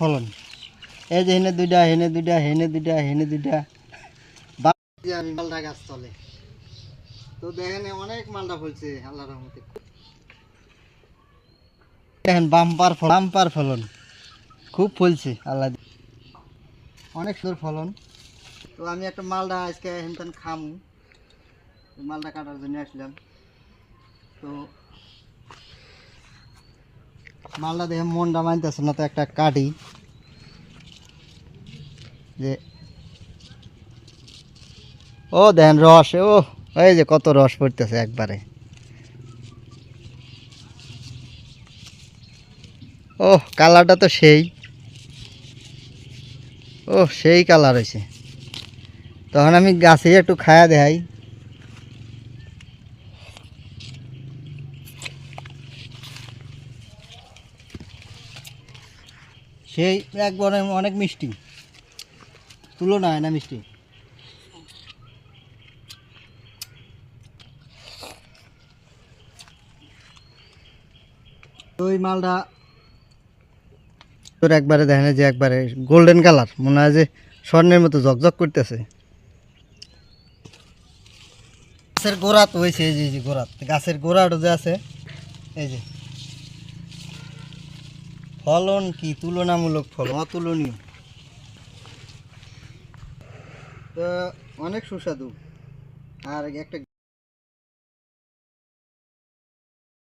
ফলন। এই যে হেনে দুইটা হেনে দুইটা হেনে দুইটা হেনে দুইটা। মালটা গাছ চলে তো দেখেন অনেক মালটা ফলছে আল্লাহ রহমতে। দেখেন বাম্পার ফলন বাম্পার ফলন। খুব ফলছে আল্লাহ অনেক সুন্দর ফলন। তো আমি একটা মালটা আজকে হেনতেন খামু। মালটা কাটার জন্য আসলাম। তো মালটা দেখে মনটা মানতেছে না তো একটা কাটি যে ও দেখেন রস, ও, এই যে কত রস পড়তেছে একবারে। ও, কালারটা তো সেই। ও, সেই কালার হয়েছে। তখন আমি গাছে একটু খায়া দেখাই। সেই একবারে অনেক মিষ্টি। তুলনা না মিষ্টি? ওই মালটা তোর একবারে দেখেন যে একবারে গোল্ডেন কালার মনে হয় যে স্বর্ণের মতো ঝকঝক করতেছে। গাছের গোড়া তো হয়েছে এই যে গোড়া। গাছের গোড়াটা যে আছে, এই যে। ফলন কি? তুলনামূলক ফলন? অতুলনীয়। তো অনেক সুস্বাদু। আর একটা